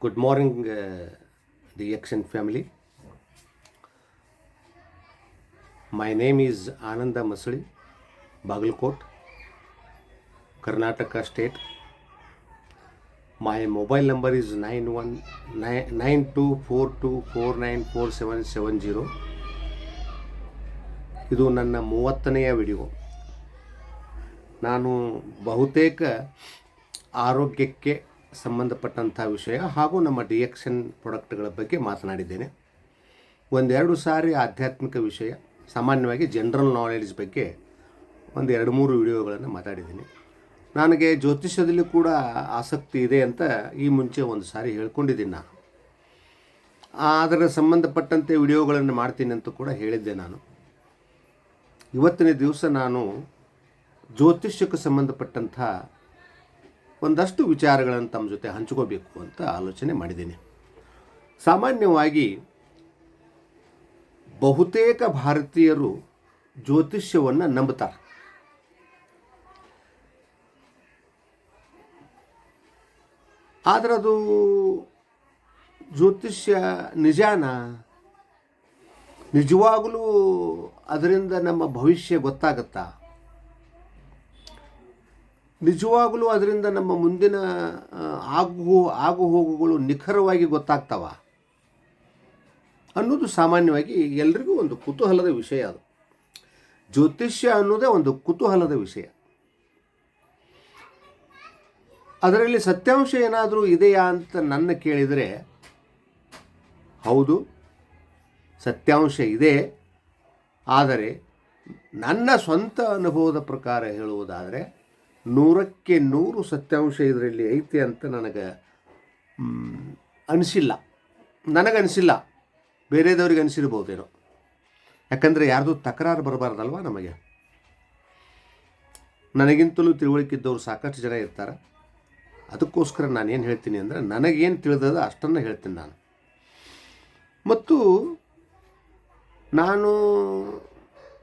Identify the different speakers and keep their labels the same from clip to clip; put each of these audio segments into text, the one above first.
Speaker 1: Good state my mobile number family. My name is Ananda Masuli, Bagalkot, Karnataka state. My mobile number is 9242494770. ಇದು ನನ್ನ ಮೂವತ್ತನೆಯ video ನಾನು ಬಹುತೇಕ ಆರೋಗ್ಯಕ್ಕೆ ಸಂಬಂಧಪಟ್ಟಂಥ ವಿಷಯ ಹಾಗೂ ನಮ್ಮ ಡಿಎಕ್ಷನ್ ಪ್ರಾಡಕ್ಟ್ಗಳ ಬಗ್ಗೆ ಮಾತನಾಡಿದ್ದೇನೆ. ಒಂದೆರಡು ಸಾರಿ ಆಧ್ಯಾತ್ಮಿಕ ವಿಷಯ, ಸಾಮಾನ್ಯವಾಗಿ ಜನರಲ್ ನಾಲೆಡ್ಜ್ ಬಗ್ಗೆ ಒಂದು ಎರಡು ಮೂರು ವಿಡಿಯೋಗಳನ್ನು ಮಾತಾಡಿದ್ದೀನಿ. ನನಗೆ ಜ್ಯೋತಿಷ್ಯದಲ್ಲಿ ಕೂಡ ಆಸಕ್ತಿ ಇದೆ ಅಂತ ಈ ಮುಂಚೆ ಒಂದು ಸಾರಿ ಹೇಳ್ಕೊಂಡಿದ್ದೀನಿ ನಾನು. ಅದರ ಸಂಬಂಧಪಟ್ಟಂತೆ ವಿಡಿಯೋಗಳನ್ನು ಮಾಡ್ತೀನಿ ಅಂತ ಕೂಡ ಹೇಳಿದ್ದೆ ನಾನು. ಇವತ್ತಿನ ದಿವಸ ನಾನು ಜ್ಯೋತಿಷ್ಯಕ್ಕೆ ಸಂಬಂಧಪಟ್ಟಂಥ ಒಂದಷ್ಟು ವಿಚಾರಗಳನ್ನು ತಮ್ಮ ಜೊತೆ ಹಂಚ್ಕೋಬೇಕು ಅಂತ ಆಲೋಚನೆ ಮಾಡಿದ್ದೀನಿ. ಸಾಮಾನ್ಯವಾಗಿ ಬಹುತೇಕ ಭಾರತೀಯರು ಜ್ಯೋತಿಷ್ಯವನ್ನು ನಂಬುತ್ತಾರೆ. ಆದರೆ ಅದು ಜ್ಯೋತಿಷ್ಯ ನಿಜಾನ? ನಿಜವಾಗಲೂ ಅದರಿಂದ ನಮ್ಮ ಭವಿಷ್ಯ ಗೊತ್ತಾಗತ್ತಾ? ನಿಜವಾಗಲೂ ಅದರಿಂದ ನಮ್ಮ ಮುಂದಿನ ಆಗು ಆಗು ಹೋಗುಗಳು ನಿಖರವಾಗಿ ಗೊತ್ತಾಗ್ತವ? ಅನ್ನೋದು ಸಾಮಾನ್ಯವಾಗಿ ಎಲ್ರಿಗೂ ಒಂದು ಕುತೂಹಲದ ವಿಷಯ ಅದು. ಜ್ಯೋತಿಷ್ಯ ಅನ್ನೋದೇ ಒಂದು ಕುತೂಹಲದ ವಿಷಯ. ಅದರಲ್ಲಿ ಸತ್ಯಾಂಶ ಏನಾದರೂ ಇದೆಯಾ ಅಂತ ನನ್ನ ಕೇಳಿದರೆ, ಹೌದು, ಸತ್ಯಾಂಶ ಇದೆ. ಆದರೆ ನನ್ನ ಸ್ವಂತ ಅನುಭವದ ಪ್ರಕಾರ ಹೇಳುವುದಾದರೆ ನೂರಕ್ಕೆ ನೂರು ಸತ್ಯಾಂಶ ಇದರಲ್ಲಿ ಐತೆ ಅಂತ ನನಗೆ ಅನಿಸಿಲ್ಲ. ನನಗನಿಸಿಲ್ಲ. ಬೇರೆದವ್ರಿಗೆ ಅನಿಸಿರ್ಬೋದೇನೋ. ಯಾಕಂದರೆ ಯಾರ್ದು ತಕರಾರು ಬರಬಾರ್ದಲ್ವ ನಮಗೆ? ನನಗಿಂತಲೂ ತಿಳುವಳಿಕೆ ಇದ್ದವ್ರು ಸಾಕಷ್ಟು ಜನ ಇರ್ತಾರೆ. ಅದಕ್ಕೋಸ್ಕರ ನಾನು ಏನು ಹೇಳ್ತೀನಿ ಅಂದರೆ, ನನಗೇನು ತಿಳಿದದ ಅಷ್ಟನ್ನು ಹೇಳ್ತೀನಿ ನಾನು. ಮತ್ತು ನಾನು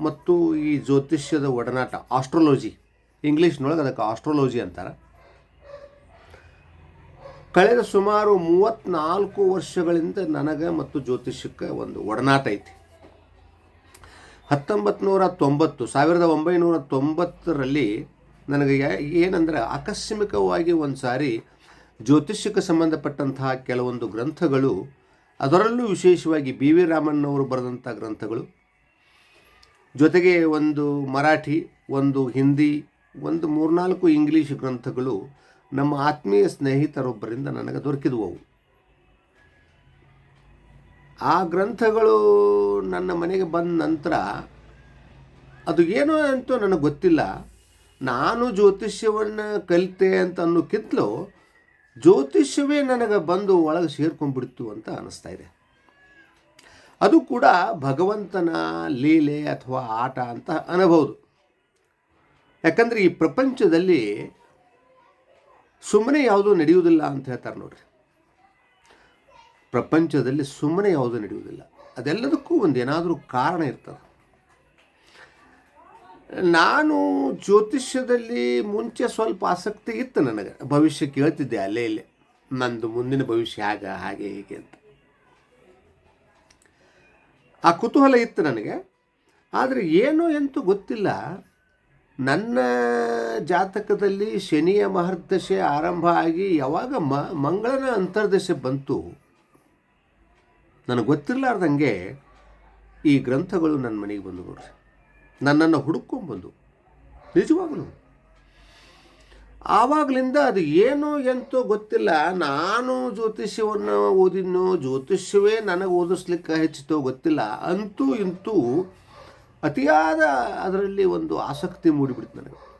Speaker 1: ಮತ್ತು ಈ ಜ್ಯೋತಿಷ್ಯದ ಒಡನಾಟ ಆಸ್ಟ್ರಾಲಜಿ ಇಂಗ್ಲೀಷ್ನೊಳಗೆ ಅದಕ್ಕೆ ಆಸ್ಟ್ರಾಲಜಿ ಅಂತಾರೆ. ಕಳೆದ ಸುಮಾರು ಮೂವತ್ತ್ನಾಲ್ಕು ವರ್ಷಗಳಿಂದ ನನಗೆ ಮತ್ತು ಜ್ಯೋತಿಷ್ಯಕ್ಕೆ ಒಂದು ಒಡನಾಟ ಐತಿ. ಹತ್ತೊಂಬತ್ತು ನೂರ ತೊಂಬತ್ತು, ಸಾವಿರದ ಒಂಬೈನೂರ ತೊಂಬತ್ತರಲ್ಲಿ ನನಗೆ ಏನಂದ್ರೆ ಆಕಸ್ಮಿಕವಾಗಿ ಒಂದು ಸಾರಿ ಜ್ಯೋತಿಷ್ಯಕ್ಕೆ ಸಂಬಂಧಪಟ್ಟಂತಹ ಕೆಲವೊಂದು ಗ್ರಂಥಗಳು, ಅದರಲ್ಲೂ ವಿಶೇಷವಾಗಿ ಬಿ ವಿ ರಾಮಣ್ಣವರು ಬರೆದಂಥ ಗ್ರಂಥಗಳು, ಜೊತೆಗೆ ಒಂದು ಮರಾಠಿ, ಒಂದು ಹಿಂದಿ ಒಂದು ಮೂರ್ನಾಲ್ಕು ಇಂಗ್ಲೀಷ್ ಗ್ರಂಥಗಳು ನಮ್ಮ ಆತ್ಮೀಯ ಸ್ನೇಹಿತರೊಬ್ಬರಿಂದ ನನಗೆ ದೊರಕಿದವು ಆ ಗ್ರಂಥಗಳು ನನ್ನ ಮನೆಗೆ ಬಂದ ನಂತರ ಅದು ಏನೋ ಅಂತೂ ನನಗೆ ಗೊತ್ತಿಲ್ಲ. ನಾನು ಜ್ಯೋತಿಷ್ಯವನ್ನು ಕಲಿತೆ ಅಂತ ಅನ್ನೋಕ್ಕಿಂತಲೂ ಜ್ಯೋತಿಷ್ಯವೇ ನನಗೆ ಬಂದು ಒಳಗೆ ಸೇರ್ಕೊಂಡ್ಬಿಡ್ತು ಅಂತ ಅನ್ನಿಸ್ತಾ ಇದೆ. ಅದು ಕೂಡ ಭಗವಂತನ ಲೀಲೆ ಅಥವಾ ಆಟ ಅಂತ ಅನ್ನಬಹುದು ಯಾಕಂದರೆ ಈ ಪ್ರಪಂಚದಲ್ಲಿ ಸುಮ್ಮನೆ ಯಾವುದೂ ನಡೆಯುವುದಿಲ್ಲ ಅಂತ ಹೇಳ್ತಾರೆ ನೋಡ್ರಿ. ಪ್ರಪಂಚದಲ್ಲಿ ಸುಮ್ಮನೆ ಯಾವುದೂ ನಡೆಯುವುದಿಲ್ಲ. ಅದೆಲ್ಲದಕ್ಕೂ ಒಂದು ಏನಾದರೂ ಕಾರಣ ಇರ್ತದೆ. ನಾನು ಜ್ಯೋತಿಷ್ಯದಲ್ಲಿ ಮುಂಚೆ ಸ್ವಲ್ಪ ಆಸಕ್ತಿ ಇತ್ತು ನನಗೆ. ಭವಿಷ್ಯ ಕೇಳ್ತಿದ್ದೆ ಅಲ್ಲೇ ಇಲ್ಲೇ. ನಂದು ಮುಂದಿನ ಭವಿಷ್ಯ ಆಗ ಹಾಗೆ ಹೀಗೆ ಅಂತ. ಆ ಕುತೂಹಲ ಇತ್ತು ನನಗೆ. ಆದರೆ ಏನು ಎಂತೂ ಗೊತ್ತಿಲ್ಲ. ನನ್ನ ಜಾತಕದಲ್ಲಿ ಶನಿಯ ಮಹರ್ದಶೆ ಆರಂಭ ಆಗಿ ಯಾವಾಗ ಮ, ಮಂಗಳನ ಅಂತರ್ದಶೆ ಬಂತು, ನನಗೆ ಗೊತ್ತಿರಲಾರ್ದಂಗೆ ಈ ಗ್ರಂಥಗಳು ನನ್ನ ಮನೆಗೆ ಬಂದು ನೋಡ್ರಿ. ನನ್ನನ್ನು ಹುಡುಕೊಂಬಂದು ನಿಜವಾಗಲೂ. ಆವಾಗಲಿಂದ ಅದು ಏನು ಎಂತೋ ಗೊತ್ತಿಲ್ಲ. ನಾನು ಜ್ಯೋತಿಷ್ಯವನ್ನು ಓದಿನೋ ಜ್ಯೋತಿಷ್ಯವೇ ನನಗೆ ಓದಿಸ್ಲಿಕ್ಕೆ ಹೆಚ್ಚಿತೋ ಗೊತ್ತಿಲ್ಲ. ಅಂತೂ ಇಂತೂ ಅತಿಯಾದ ಅದರಲ್ಲಿ ಒಂದು ಆಸಕ್ತಿ ಮೂಡಿಬಿಡ್ತು ನನಗೆ.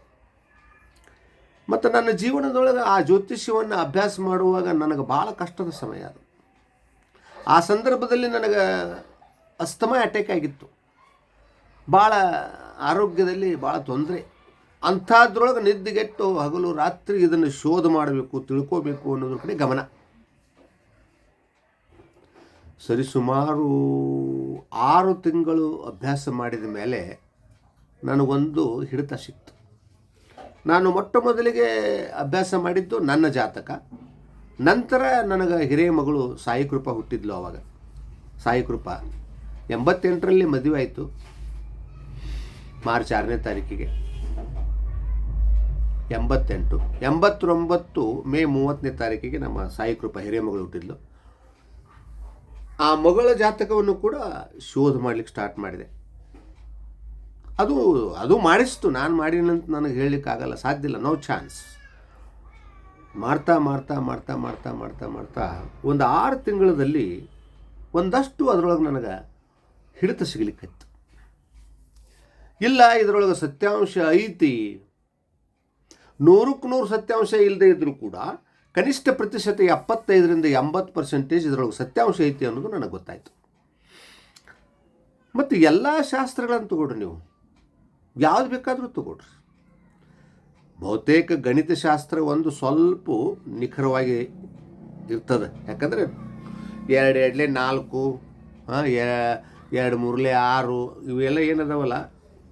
Speaker 1: ಮತ್ತು ನನ್ನ ಜೀವನದೊಳಗೆ ಆ ಜ್ಯೋತಿಷ್ಯವನ್ನು ಅಭ್ಯಾಸ ಮಾಡುವಾಗ ನನಗೆ ಭಾಳ ಕಷ್ಟದ ಸಮಯ ಅದು. ಆ ಸಂದರ್ಭದಲ್ಲಿ ನನಗೆ ಅಸ್ತಮ ಅಟ್ಯಾಕ್ ಆಗಿತ್ತು. ಭಾಳ ಆರೋಗ್ಯದಲ್ಲಿ ಭಾಳ ತೊಂದರೆ. ಅಂಥದ್ರೊಳಗೆ ನಿದ್ದೆಗೆಟ್ಟು ಹಗಲು ರಾತ್ರಿ ಇದನ್ನು ಶೋಧ ಮಾಡಬೇಕು, ತಿಳ್ಕೋಬೇಕು ಅನ್ನೋದ್ರ ಕಡೆ ಗಮನ. ಸರಿಸುಮಾರು ಆರು ತಿಂಗಳು ಅಭ್ಯಾಸ ಮಾಡಿದ ಮೇಲೆ ನನಗೊಂದು ಹಿಡಿತ ಸಿಕ್ತು. ನಾನು ಮೊಟ್ಟ ಮೊದಲಿಗೆ ಅಭ್ಯಾಸ ಮಾಡಿದ್ದು ನನ್ನ ಜಾತಕ. ನಂತರ ನನಗೆ ಹಿರಿಯ ಮಗಳು ಸಾಯಿ ಕೃಪಾ ಹುಟ್ಟಿದ್ಲು ಅವಾಗ. ಸಾಯಿ ಕೃಪಾ, ಎಂಬತ್ತೆಂಟರಲ್ಲಿ ಮದುವೆ ಆಯಿತು. ಮಾರ್ಚ್ ಆರನೇ ತಾರೀಕಿಗೆ. ಎಂಬತ್ತೆಂಟು, ಎಂಬತ್ತೊಂಬತ್ತು ಮೇ ಮೂವತ್ತನೇ ತಾರೀಕಿಗೆ ನಮ್ಮ ಸಾಯಿ ಕೃಪಾ ಹಿರಿಯ ಮಗಳು ಹುಟ್ಟಿದ್ಲು. ಆ ಮಗಳ ಜಾತಕವನ್ನು ಕೂಡ ಶೋಧ ಮಾಡ್ಲಿಕ್ಕೆ ಸ್ಟಾರ್ಟ್ ಮಾಡಿದೆ. ಅದು ಅದು ಮಾಡಿಸ್ತು. ನಾನು ಮಾಡಿನಂತ ನನಗೆ ಹೇಳಲಿಕ್ಕಾಗಲ್ಲ ಸಾಧ್ಯ ಇಲ್ಲ. ನೋ ಚಾನ್ಸ್ ಮಾಡ್ತಾ ಮಾಡ್ತಾ ಮಾಡ್ತಾ ಮಾಡ್ತಾ ಮಾಡ್ತಾ ಮಾಡ್ತಾ ಒಂದು ಆರು ತಿಂಗಳಲ್ಲಿ ಒಂದಷ್ಟು ಅದರೊಳಗೆ ನನಗೆ ಹಿಡಿತ ಸಿಗಲಿಕ್ಕಿತ್ತು. ಇಲ್ಲ, ಇದರೊಳಗೆ ಸತ್ಯಾಂಶ ಐತಿ. ನೂರಕ್ಕೆ ನೂರು ಸತ್ಯಾಂಶ ಇಲ್ಲದೆ ಇದ್ದರೂ ಕೂಡ ಕನಿಷ್ಠ ಪ್ರತಿಶತ ಎಪ್ಪತ್ತೈದರಿಂದ ಎಂಬತ್ತು ಪರ್ಸೆಂಟೇಜ್ ಇದರೊಳಗೆ ಸತ್ಯಾಂಶ ಐತಿ ಅನ್ನೋದು ನನಗೆ ಗೊತ್ತಾಯಿತು. ಮತ್ತು ಎಲ್ಲ ಶಾಸ್ತ್ರಗಳನ್ನು ತಗೊಳ್ರಿ ನೀವು. ಯಾವ್ದು ಬೇಕಾದರೂ ತಗೊಳ್ರಿ ಬಹುತೇಕ ಗಣಿತಶಾಸ್ತ್ರ ಒಂದು ಸ್ವಲ್ಪ ನಿಖರವಾಗಿ ಇರ್ತದೆ. ಯಾಕಂದರೆ ಎರಡು ಎರಡಲೇ ನಾಲ್ಕು ಎರಡು ಮೂರಲೇ ಆರು, ಇವೆಲ್ಲ ಏನದವಲ್ಲ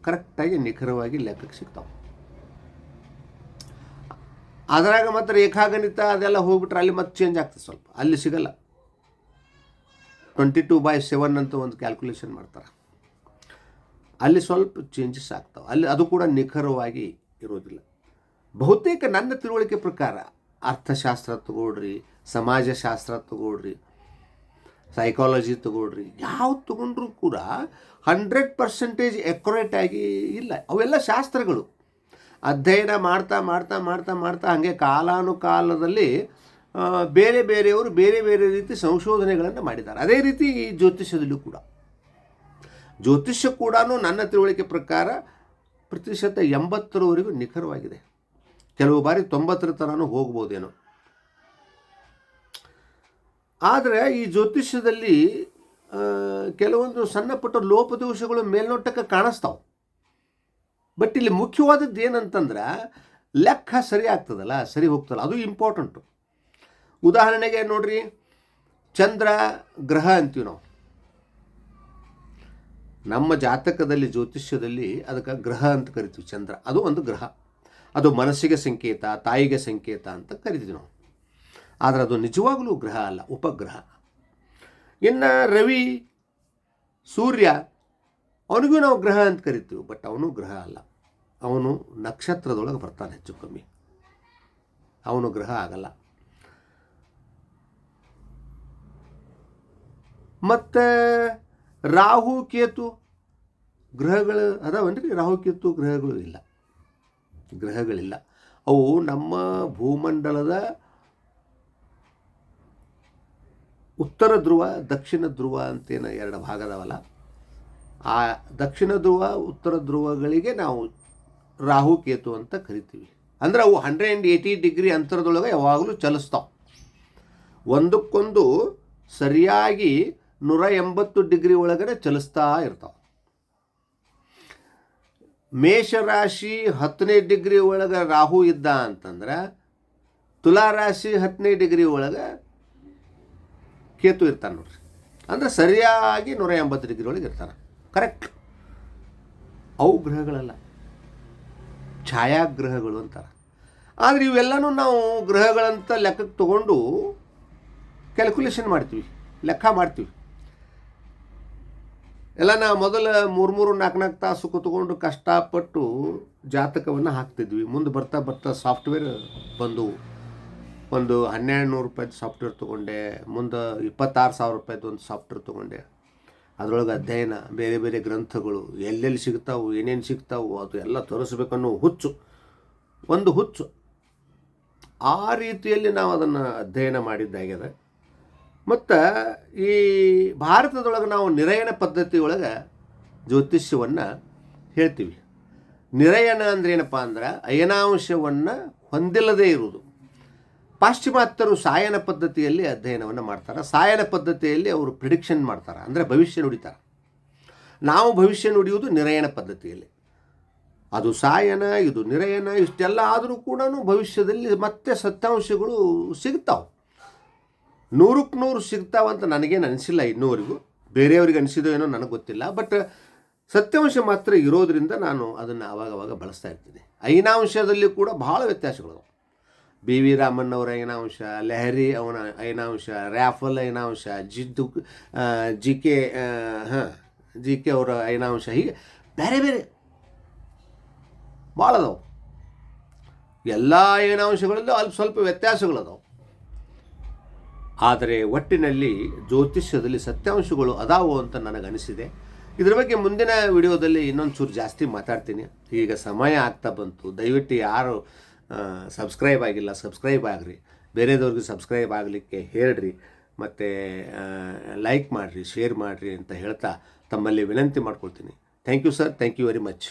Speaker 1: ಕರೆಕ್ಟಾಗಿ ನಿಖರವಾಗಿ ಲೆಕ್ಕಕ್ಕೆ ಸಿಗ್ತಾವೆ. ಅದರಾಗ ಮತ್ತು ರೇಖಾಗಣಿತ ಅದೆಲ್ಲ ಹೋಗ್ಬಿಟ್ರೆ ಅಲ್ಲಿ ಮತ್ತೆ ಚೇಂಜ್ ಆಗ್ತದೆ ಸ್ವಲ್ಪ. ಅಲ್ಲಿ ಸಿಗಲ್ಲ. ಟ್ವೆಂಟಿ ಟು ಬೈ ಸೆವೆನ್ ಅಂತ ಒಂದು ಕ್ಯಾಲ್ಕುಲೇಷನ್ ಮಾಡ್ತಾರೆ. ಅಲ್ಲಿ ಸ್ವಲ್ಪ ಚೇಂಜಸ್ ಆಗ್ತಾವೆ. ಅಲ್ಲಿ ಅದು ಕೂಡ ನಿಖರವಾಗಿ ಇರೋದಿಲ್ಲ. ಬಹುತೇಕ ನನ್ನ ತಿಳುವಳಿಕೆ ಪ್ರಕಾರ ಅರ್ಥಶಾಸ್ತ್ರ ತಗೊಳ್ರಿ, ಸಮಾಜಶಾಸ್ತ್ರ ತಗೊಳ್ರಿ ಸೈಕಾಲಜಿ ತಗೊಳ್ರಿ, ಯಾವ ತಗೊಂಡ್ರೂ ಕೂಡ ಹಂಡ್ರೆಡ್ ಪರ್ಸೆಂಟೇಜ್ ಎಕ್ಯುರೇಟ್ ಆಗಿ ಇಲ್ಲ. ಅವೆಲ್ಲ ಶಾಸ್ತ್ರಗಳು. ಅಧ್ಯಯನ ಮಾಡ್ತಾ ಮಾಡ್ತಾ ಮಾಡ್ತಾ ಮಾಡ್ತಾ ಹಾಗೆ ಕಾಲಾನುಕಾಲದಲ್ಲಿ ಬೇರೆ ಬೇರೆಯವರು ಬೇರೆ ಬೇರೆ ರೀತಿ ಸಂಶೋಧನೆಗಳನ್ನು ಮಾಡಿದ್ದಾರೆ. ಅದೇ ರೀತಿ ಈ ಜ್ಯೋತಿಷ್ಯದಲ್ಲೂ ಕೂಡ. ಜ್ಯೋತಿಷ್ಯ ಕೂಡ ನನ್ನ ತಿಳುವಳಿಕೆ ಪ್ರಕಾರ ಪ್ರತಿಶತ ಎಂಬತ್ತರವರೆಗೂ ನಿಖರವಾಗಿದೆ. ಕೆಲವು ಬಾರಿ ತೊಂಬತ್ತರ ತನೂ ಹೋಗ್ಬೋದೇನೋ. ಆದರೆ ಈ ಜ್ಯೋತಿಷ್ಯದಲ್ಲಿ ಕೆಲವೊಂದು ಸಣ್ಣ ಪುಟ್ಟ ಲೋಪದೋಷಗಳು ಮೇಲ್ನೋಟಕ್ಕೆ ಕಾಣಿಸ್ತಾವೆ. ಬಟ್ ಇಲ್ಲಿ ಮುಖ್ಯವಾದದ್ದು ಏನಂತಂದ್ರೆ, ಲೆಕ್ಕ ಸರಿ ಆಗ್ತದಲ್ಲ, ಸರಿ ಹೋಗ್ತದಲ್ಲ, ಅದು ಇಂಪಾರ್ಟೆಂಟು ಉದಾಹರಣೆಗೆ ನೋಡ್ರಿ, ಚಂದ್ರ, ಗ್ರಹ ಅಂತೀವಿ ನಾವು. ನಮ್ಮ ಜಾತಕದಲ್ಲಿ, ಜ್ಯೋತಿಷ್ಯದಲ್ಲಿ ಅದಕ್ಕೆ ಗ್ರಹ ಅಂತ ಕರಿತೀವಿ, ಚಂದ್ರ. ಅದು ಒಂದು ಗ್ರಹ. ಅದು ಮನಸ್ಸಿಗೆ ಸಂಕೇತ, ತಾಯಿಗೆ ಸಂಕೇತ ಅಂತ ಕರಿತೀವಿ ನಾವು. ಆದರೆ ಅದು ನಿಜವಾಗಲೂ ಗ್ರಹ ಅಲ್ಲ, ಉಪಗ್ರಹ. ಇನ್ನು ರವಿ, ಸೂರ್ಯ, ಅವನಿಗೂ ನಾವು ಗ್ರಹ ಅಂತ ಕರಿತೀವಿ ಬಟ್ ಅವನು ಗ್ರಹ ಅಲ್ಲ. ಅವನು ನಕ್ಷತ್ರದೊಳಗೆ ಬರ್ತಾನೆ ಹೆಚ್ಚು ಕಮ್ಮಿ. ಅವನು ಗ್ರಹ ಆಗಲ್ಲ. ಮತ್ತು ರಾಹು, ಕೇತು ಗ್ರಹಗಳು ಅದಾವನ್ರಿ? ರಾಹು, ಕೇತು ಗ್ರಹಗಳು ಇಲ್ಲ. ಗ್ರಹಗಳಿಲ್ಲ. ಅವು ನಮ್ಮ ಭೂಮಂಡಲದ ಉತ್ತರ ಧ್ರುವ, ದಕ್ಷಿಣ ಧ್ರುವ ಅಂತೇನು ಎರಡು ಭಾಗದವಲ್ಲ ಆ ದಕ್ಷಿಣ ಧ್ರುವ, ಉತ್ತರ ಧ್ರುವಗಳಿಗೆ ನಾವು ರಾಹು ಕೇತು ಅಂತ ಕರಿತೀವಿ. ಅಂದ್ರೆ ಅವು ಹಂಡ್ರೆಡ್ ಆ್ಯಂಡ್ ಏಯ್ಟಿ ಡಿಗ್ರಿ ಅಂತರದೊಳಗೆ ಯಾವಾಗಲೂ ಚಲಿಸ್ತಾವೆ. ಒಂದಕ್ಕೊಂದು ಸರಿಯಾಗಿ ನೂರ ಎಂಬತ್ತು ಡಿಗ್ರಿ ಒಳಗಡೆ ಚಲಿಸ್ತಾ ಇರ್ತಾವೆ. ಮೇಷರಾಶಿ ಹತ್ತನೇ ಡಿಗ್ರಿ ಒಳಗೆ ರಾಹು ಇದ್ದ ಅಂತಂದ್ರೆ ತುಲಾ ರಾಶಿ ಹತ್ತನೇ ಡಿಗ್ರಿ ಒಳಗೆ ಕೇತು ಇರ್ತಾನೆ ನೋಡ್ರಿ. ಅಂದ್ರೆ ಸರಿಯಾಗಿ ನೂರ ಎಂಬತ್ತು ಡಿಗ್ರಿ ಒಳಗೆ ಇರ್ತಾನೆ ಕರೆಕ್ಟ್ ಅವು ಗ್ರಹಗಳಲ್ಲ. ಛಾಯಾಗ್ರಹಗಳು ಅಂತಾರೆ. ಆದರೆ ಇವೆಲ್ಲನೂ ನಾವು ಗ್ರಹಗಳಂತ ಲೆಕ್ಕಕ್ಕೆ ತಗೊಂಡು ಕ್ಯಾಲ್ಕುಲೇಷನ್ ಮಾಡ್ತೀವಿ, ಲೆಕ್ಕ ಮಾಡ್ತೀವಿ. ಎಲ್ಲ ನಾವು ಮೊದಲ ಮೂರು ಮೂರು ನಾಲ್ಕು ನಾಲ್ಕು ತಾಸು ಕೂತ್ಕೊಂಡು ಕಷ್ಟಪಟ್ಟು ಜಾತಕವನ್ನು ಹಾಕ್ತಿದ್ವಿ. ಮುಂದೆ ಬರ್ತಾ ಬರ್ತಾ ಸಾಫ್ಟ್ವೇರ್ ಬಂದವು ಒಂದು ಹನ್ನೆರಡು ನೂರು ರೂಪಾಯ್ದು ಸಾಫ್ಟ್ವೇರ್ ತೊಗೊಂಡೆ, ಮುಂದೆ ಇಪ್ಪತ್ತಾರು ಸಾವಿರ ರೂಪಾಯ್ದು ಒಂದು ಸಾಫ್ಟ್ವೇರ್ ತೊಗೊಂಡೆ. ಅದರೊಳಗೆ ಅಧ್ಯಯನ, ಬೇರೆ ಬೇರೆ ಗ್ರಂಥಗಳು ಎಲ್ಲೆಲ್ಲಿ ಸಿಗ್ತಾವು, ಏನೇನು ಸಿಗ್ತಾವು, ಅದು ಎಲ್ಲ ತೋರಿಸ್ಬೇಕನ್ನೋ ಹುಚ್ಚು, ಒಂದು ಹುಚ್ಚು. ಆ ರೀತಿಯಲ್ಲಿ ನಾವು ಅದನ್ನು ಅಧ್ಯಯನ ಮಾಡಿದ್ದಾಗ್ಯದ ಮತ್ತು ಈ ಭಾರತದೊಳಗೆ ನಾವು ನಿರಯನ ಪದ್ಧತಿಯೊಳಗೆ ಜ್ಯೋತಿಷ್ಯವನ್ನು ಹೇಳ್ತೀವಿ. ನಿರಯನ ಅಂದ್ರೆ ಏನಪ್ಪ ಅಂದ್ರೆ ಅಯನಾಂಶವನ್ನು ಹೊಂದಿಲ್ಲದೇ ಇರುವುದು. ಪಾಶ್ಚಿಮಾತ್ಯರು ಸಾಯನ ಪದ್ಧತಿಯಲ್ಲಿ ಅಧ್ಯಯನವನ್ನು ಮಾಡ್ತಾರೆ. ಸಾಯನ ಪದ್ಧತಿಯಲ್ಲಿ ಅವರು ಪ್ರಿಡಿಕ್ಷನ್ ಮಾಡ್ತಾರೆ. ಅಂದರೆ ಭವಿಷ್ಯ ನುಡಿತಾರೆ. ನಾವು ಭವಿಷ್ಯ ನುಡಿಯುವುದು ನಿರಯನ ಪದ್ಧತಿಯಲ್ಲಿ. ಅದು ಸಾಯನ, ಇದು ನಿರಯನ, ಇಷ್ಟೆಲ್ಲ ಆದರೂ ಕೂಡ ಭವಿಷ್ಯದಲ್ಲಿ ಮತ್ತೆ ಸತ್ಯಾಂಶಗಳು ಸಿಗ್ತಾವೆ. ನೂರಕ್ಕೆ ನೂರು ಸಿಗ್ತಾವಂತ ನನಗೇನು ಅನಿಸಿಲ್ಲ ಇನ್ನೂವರೆಗೂ. ಬೇರೆಯವ್ರಿಗೆ ಅನಿಸಿದೋ ಏನೋ ನನಗೆ ಗೊತ್ತಿಲ್ಲ. ಬಟ್ ಸತ್ಯಾಂಶ ಮಾತ್ರ ಇರೋದರಿಂದ ನಾನು ಅದನ್ನು ಆವಾಗವಾಗ ಬಳಸ್ತಾ ಇರ್ತೀನಿ. ಐನಾಂಶದಲ್ಲಿ ಕೂಡ ಬಹಳ ವ್ಯತ್ಯಾಸಗಳು ಬಿ ವಿ ರಾಮನ್ ಅವರ ಐನಾಂಶ, ಲೆಹರಿ ಅವನ ಏನಾಂಶ ರ್ಯಾಫಲ್ ಐನಾಂಶ, ಜಿದ್ದು ಜಿ ಕೆ ಹಾಂ ಜಿ ಕೆ ಅವರ ಏನಾಂಶ ಹೀಗೆ ಬೇರೆ ಬೇರೆ. ಭಾಳ ಅದಾವೆ ಎಲ್ಲ ಏನಾಂಶಗಳಲ್ಲೂ ಅಲ್ಪ ಸ್ವಲ್ಪ ವ್ಯತ್ಯಾಸಗಳದಾವೆ. ಆದರೆ ಒಟ್ಟಿನಲ್ಲಿ ಜ್ಯೋತಿಷ್ಯದಲ್ಲಿ ಸತ್ಯಾಂಶಗಳು ಅದಾವು ಅಂತ ನನಗನಿಸಿದೆ. ಇದ್ರ ಬಗ್ಗೆ ಮುಂದಿನ ವಿಡಿಯೋದಲ್ಲಿ ಇನ್ನೊಂದು ಚೂರು ಜಾಸ್ತಿ ಮಾತಾಡ್ತೀನಿ. ಈಗ ಸಮಯ ಆಗ್ತಾ ಬಂತು. ದಯವಿಟ್ಟು ಯಾರು ಸಬ್ಸ್ಕ್ರೈಬ್ ಆಗಿಲ್ಲ ಸಬ್ಸ್ಕ್ರೈಬ್ ಆಗಿರಿ. ಬೇರೆದವ್ರಿಗೆ ಸಬ್ಸ್ಕ್ರೈಬ್ ಆಗಲಿಕ್ಕೆ ಹೇಳ್ರಿ, ಮತ್ತು ಲೈಕ್ ಮಾಡಿರಿ ಶೇರ್ ಮಾಡಿರಿ ಅಂತ ಹೇಳ್ತಾ ತಮ್ಮಲ್ಲಿ ವಿನಂತಿ ಮಾಡ್ಕೊಳ್ತೀನಿ. Thank you sir thank you very much